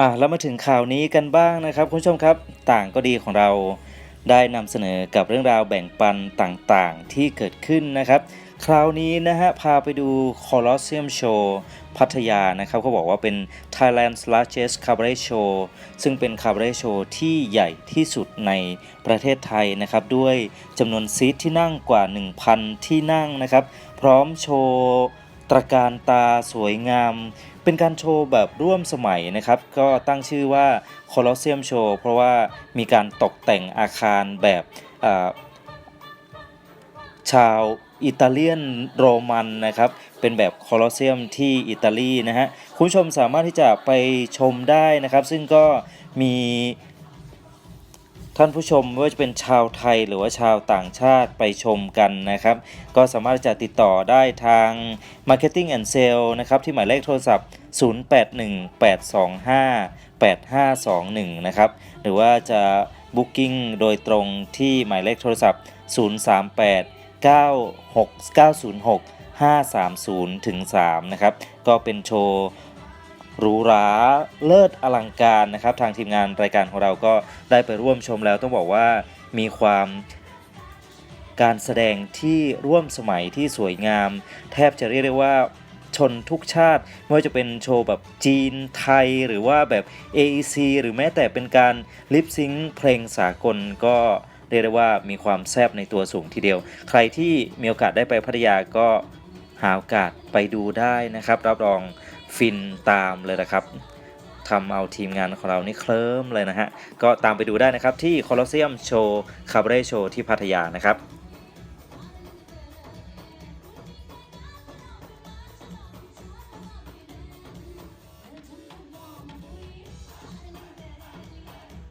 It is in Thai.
อะแล้วมาถึงข่าวนี้กันบ้างนะครับ คุณผู้ชมครับต่างก็ดีของเราได้นำเสนอกับเรื่องราวแบ่งปันต่างๆที่เกิดขึ้นนะครับ คราวนี้นะฮะพาไปดู Colosseum Show พัทยานะครับเขาบอกว่าเป็น Thailand's largest cabaret show ซึ่งเป็น cabaret show ที่ใหญ่ที่สุดในประเทศไทยนะครับ ด้วยจำนวนซีทที่นั่งกว่า 1,000 ที่นั่งนะครับ พร้อมโชว์ ตระการตาสวยงาม เป็นการโชว์แบบร่วมสมัยนะครับ ก็ตั้งชื่อว่า Colosseum Show เพราะว่ามีการตกแต่งอาคารแบบชาวอิตาเลียนโรมันนะครับ เป็นแบบโคลอสเซียมที่อิตาลีนะฮะ คุณผู้ชมสามารถที่จะไปชมได้นะครับ ซึ่งก็มี ท่านผู้ชมไม่ว่าจะเป็นชาวไทยหรือว่าชาวต่างชาติไปชมกันนะครับ ก็สามารถจะติดต่อได้ทาง Marketing and Sale นะครับ ที่หมายเลขโทรศัพท์ 0818258521 นะครับ หรือว่าจะ Booking โดยตรงที่หมายเลขโทรศัพท์ 038 96 906 530ถึง3นะครับ ก็เป็นโชว์ หรูหราเลิศอลังการนะครับ ทางทีมงานรายการของเราก็ได้ไปร่วมชมแล้วต้องบอกว่ามีความการแสดงที่ร่วมสมัยที่สวยงาม แทบจะเรียกได้ว่าชนทุกชาติไม่ว่าจะเป็นโชว์แบบจีนไทยหรือว่าแบบ AEC หรือแม้แต่เป็นการลิปซิงเพลงสากลก็เรียกได้ว่ามีความแซบในตัวสูงทีเดียว ใครที่มีโอกาสได้ไปพัทยาก็หาโอกาสไปดูได้นะครับ รับรอง ฟินตามเลยนะครับทำเอาทีมงานของเรานี่เคลิ้มเลยนะฮะ ก็ตามไปดูได้นะครับที่ Colosseum Show Cabaret Show ที่พัทยานะครับ